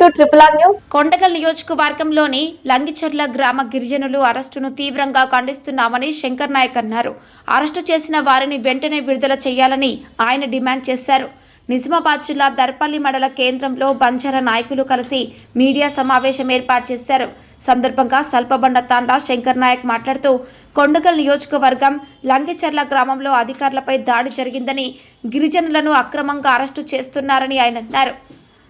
To triple R news. Kodangal నియోజకవర్గంలోని లంగిచెర్ల గ్రామ గిరిజనులు అరెస్టును తీవ్రంగా ఖండిస్తున్నామని శంకర్ నాయక్ అన్నారు. అరెస్టు చేసిన వారిని వెంటనే విడుదల చేయాలని ఆయన డిమాండ్ చేశారు. నిజామాబాద్ జిల్లా దర్పల్లి మండల కేంద్రంలో బంజారా నాయకులు కలిసి మీడియా సమావేశం ఏర్పాటు చేశారు. సందర్భంగా సల్పబండ తాండా శంకర్ నాయక్ మాట్లాడుతూ కొండగల్ నియోజకవర్గం లంగిచెర్ల గ్రామంలో అధికారులపై దాడి జరిగిందని గిరిజనులను అక్రమంగా అరెస్టు చేస్తున్నారని ఆయన అన్నారు.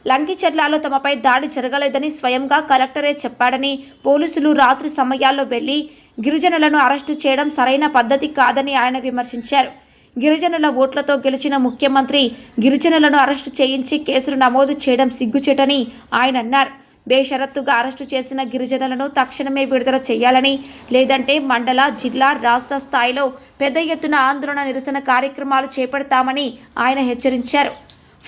లంకిచెర్లలో తమపై దాడి జరగలేదని స్వయంగా కలెక్టరే చెప్పాడని పోలీసులు రాత్రి సమయాల్లో వెళ్ళి గిరిజనులను అరెస్టు చేయడం సరైన పద్ధతి కాదని ఆయన విమర్శించారు. గిరిజనుల ఓట్లతో గెలిచిన ముఖ్యమంత్రి గిరిజనులను అరెస్టు చేయించి కేసులు నమోదు చేయడం సిగ్గుచేటని ఆయన అన్నారు. బేషరత్తుగా అరెస్టు చేసిన గిరిజనులను తక్షణమే విడుదల చేయాలని లేదంటే మండల జిల్లా రాష్ట్ర స్థాయిలో పెద్ద ఎత్తున ఆందోళన నిరసన కార్యక్రమాలు చేపడతామని ఆయన హెచ్చరించారు.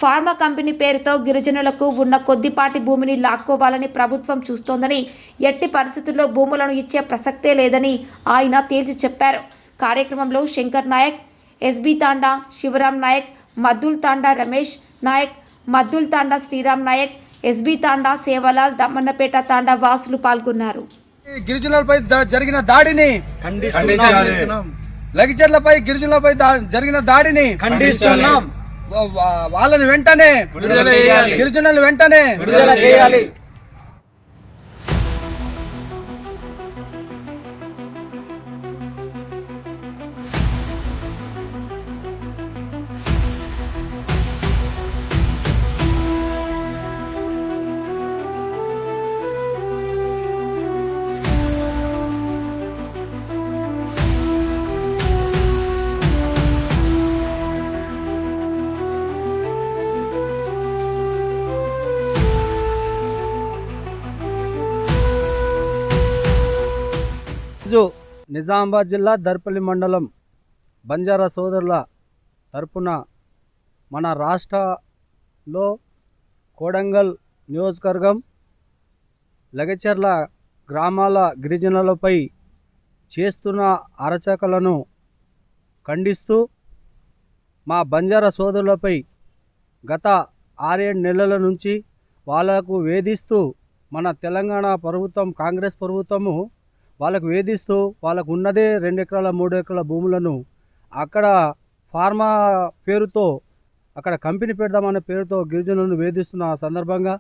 ఫార్మా కంపెనీ పేరుతో గిరిజనులకు ఉన్న కొద్దిపాటి భూమిని లాక్కోవాలని ప్రభుత్వం చూస్తోందని ఎట్టి పరిస్థితుల్లో భూములను ఇచ్చే ప్రసక్తే లేదని ఆయన తేల్చి చెప్పారు. కార్యక్రమంలో శంకర్ నాయక్ ఎస్బి తాండా శివరాం నాయక్ మద్దుల్ తాండా రమేష్ నాయక్ మద్దుల్ తాండా శ్రీరామ్ నాయక్ ఎస్బి తాండా సేవలాల్ దమ్మన్నపేట తాండా వాసులు పాల్గొన్నారు. ఈ గిరిజనులపై జరిగిన దాడిని లగిచర్లపై గిరిజనులపై జరిగిన దాడిని ఖండిస్తున్నాం. వాళ్ళని వెంటనే విడుదల చేయాలి. గిరిజనులు వెంటనే విడుదల చేయాలి ఈరోజు నిజామాబాద్ జిల్లా దర్పల్లి మండలం బంజారా సోదరుల తరపున మన రాష్ట్రలో కోడంగల్ నియోజకవర్గం లగచర్ల గ్రామాల గిరిజనులపై చేస్తున్న అరచకలను ఖండిస్తూ మా బంజారా సోదరులపై గత ఆరేడు నెలల నుంచి వాళ్ళకు వేధిస్తూ మన తెలంగాణ ప్రభుత్వం కాంగ్రెస్ ప్రభుత్వము వాళ్ళకు వేధిస్తూ వాళ్ళకు ఉన్నదే రెండు ఎకరాల మూడు ఎకరాల భూములను అక్కడ ఫార్మా పేరుతో అక్కడ కంపెనీ పెడదామనే పేరుతో గిరిజనులను వేధిస్తున్న సందర్భంగా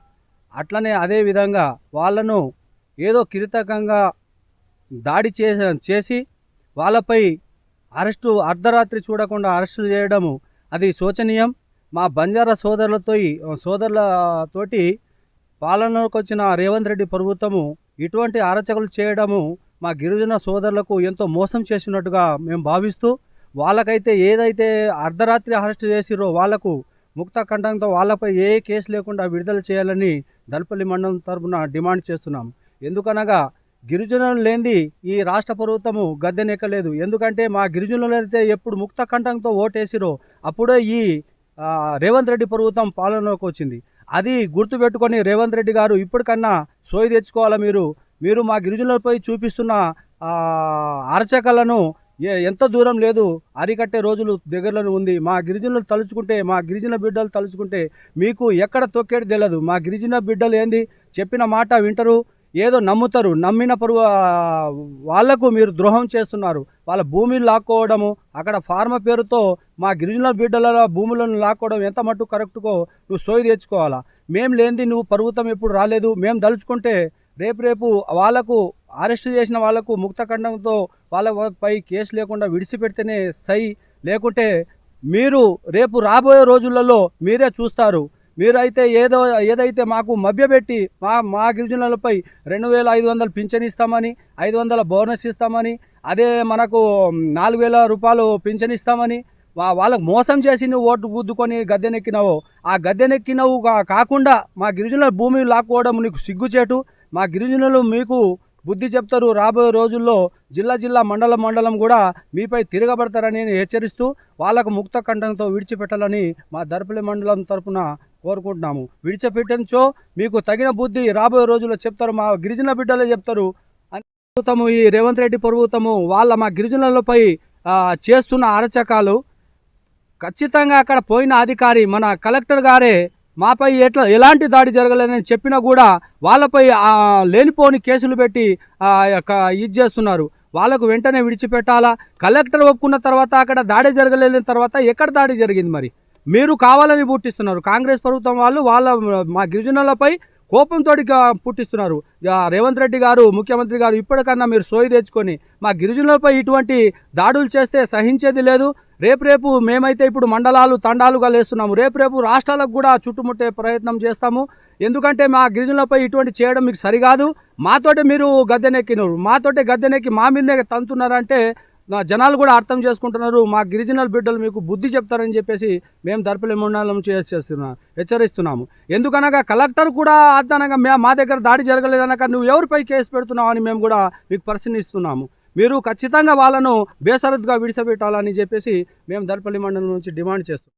అట్లనే అదే విధంగా వాళ్ళను ఏదో కిరీటకంగా దాడి చేసి చేసి వాళ్ళపై అరెస్టు అర్ధరాత్రి చూడకుండా అరెస్టు చేయడము అది శోచనీయం. మా బంజారా సోదరులతో సోదరులతోటి పాలనలోకి వచ్చిన రేవంత్ రెడ్డి ప్రభుత్వము ఇటువంటి అరచకులు చేయడము మా గిరిజన సోదరులకు ఎంతో మోసం చేసినట్టుగా మేము భావిస్తూ వాళ్ళకైతే ఏదైతే అర్ధరాత్రి అరెస్ట్ చేసిరో వాళ్ళకు ముక్త కంఠంతో వాళ్ళపై ఏ కేసు లేకుండా విడుదల చేయాలని దళపల్లి మండలం తరపున డిమాండ్ చేస్తున్నాం. ఎందుకనగా గిరిజనులు లేనిది ఈ రాష్ట్ర ప్రభుత్వము గద్దెనెక్కలేదు ఎందుకంటే మా గిరిజనులు అయితే ఎప్పుడు ముక్త కంఠంతో ఓటేసిరో అప్పుడే ఈ రేవంత్ రెడ్డి ప్రభుత్వం పాలనలోకి వచ్చింది. అది గుర్తుపెట్టుకొని రేవంత్ రెడ్డి గారు ఇప్పటికన్నా సోయి తెచ్చుకోవాలా మీరు? మీరు మా గిరిజనులపై చూపిస్తున్న అరచకలను ఏ- ఎంత దూరం లేదు అరికట్టే రోజులు దగ్గరలోనే ఉంది. మా గిరిజనులు తలుచుకుంటే మా గిరిజన బిడ్డలు తలుచుకుంటే మీకు ఎక్కడ తొక్కేది తెలియదు మా గిరిజన బిడ్డలు ఏంది? చెప్పిన మాట వింటరు ఏదో నమ్ముతారు. నమ్మిన పరువు వాళ్ళకు మీరు ద్రోహం చేస్తున్నారు. వాళ్ళ భూమిని లాక్కోవడము అక్కడ ఫార్మ పేరుతో మా గిరిజన బిడ్డల భూములను లాక్కోవడం ఎంత మట్టు కరెక్ట్కో నువ్వు సోయి తెచ్చుకోవాలా? మేం లేనిది నువ్వు పర్వతం ఎప్పుడు రాలేదు. మేము దలుచుకుంటే రేపు రేపు వాళ్ళకు అరెస్ట్ చేసిన వాళ్ళకు ముక్తఖండంతో వాళ్ళపై కేసు లేకుండా విడిచిపెడితేనే సై లేకుంటే మీరు రేపు రాబోయే రోజులలో మీరే చూస్తారు. మీరైతే ఏదో ఏదైతే మాకు మభ్యపెట్టి మా మా గిరిజనులపై రెండు వేల ఐదు వందలు పింఛన్ ఇస్తామని ఐదు వందల బోనస్ ఇస్తామని అదే మనకు నాలుగు వేల రూపాయలు పింఛన్ ఇస్తామని వాళ్ళకు మోసం చేసి నువ్వు ఓటు గుద్దుకొని గద్దెనెక్కినావు ఆ గద్దెనెక్కినవు కాకుండా మా గిరిజనుల భూమి లాక్కోవడం నీకు సిగ్గుచేటు. మా గిరిజనులు మీకు బుద్ధి చెప్తారు రాబోయే రోజుల్లో జిల్లా జిల్లా మండలం మండలం కూడా మీపై తిరగబడతారని నేను హెచ్చరిస్తూ వాళ్ళకు ముక్త కంఠంతో విడిచిపెట్టాలని మా దర్పల్లి మండలం తరపున కోరుకుంటున్నాము. విడిచిపెట్టంచో మీకు తగిన బుద్ధి రాబోయే రోజుల్లో చెప్తారు మా గిరిజన బిడ్డలే చెప్తారు. ప్రభుత్వము ఈ రేవంత్ రెడ్డి ప్రభుత్వము వాళ్ళ మా గిరిజనులపై చేస్తున్న అరచకాలు ఖచ్చితంగా అక్కడ పోయిన అధికారి మన కలెక్టర్ గారే మాపై ఎట్లా ఎలాంటి దాడి జరగలేదని చెప్పినా కూడా వాళ్ళపై లేనిపోని కేసులు పెట్టి ఆ యొక్క ఇది చేస్తున్నారు. వాళ్ళకు వెంటనే విడిచిపెట్టాలా? కలెక్టర్ ఒప్పుకున్న తర్వాత అక్కడ దాడి జరగలేని తర్వాత ఎక్కడ దాడి జరిగింది మరి? మీరు కావాలని పుట్టిస్తున్నారు. కాంగ్రెస్ ప్రభుత్వం వాళ్ళు వాళ్ళ మా గిరిజనులపై కోపంతో పుట్టిస్తున్నారు. రేవంత్ రెడ్డి గారు ముఖ్యమంత్రి గారు ఇప్పటికన్నా మీరు సోయి తెచ్చుకొని మా గిరిజనులపై ఇటువంటి దాడులు చేస్తే సహించేది లేదు. రేపు రేపు మేమైతే ఇప్పుడు మండలాలు తండాలుగా లేస్తున్నాము. రేపు రేపు రాష్ట్రాలకు కూడా చుట్టుముట్టే ప్రయత్నం చేస్తాము. ఎందుకంటే మా గిరిజనులపై ఇటువంటి చేయడం మీకు సరికాదు. మాతోటే మీరు గద్దెనెక్కినారు. మాతోటే గద్దెనెక్కి మా మీదే తంతున్నారంటే నా జనాలు కూడా అర్థం చేసుకుంటున్నారు. మా గిరిజనల బిడ్డలు మీకు బుద్ధి చెప్తారని చెప్పేసి మేము దర్పల్లి మండలం చేస్తున్నాం హెచ్చరిస్తున్నాము. ఎందుకనగా కలెక్టర్ కూడా అదనగా మా దగ్గర దాడి జరగలేదనగా నువ్వు ఎవరిపై కేసు పెడుతున్నావు అని మేము కూడా మీకు పరిశీలిస్తున్నాము మీరు ఖచ్చితంగా వాళ్ళను బేసరద్దుగా విడిచిపెట్టాలని చెప్పేసి మేము దర్పల్లి మండలం నుంచి డిమాండ్ చేస్తున్నాం.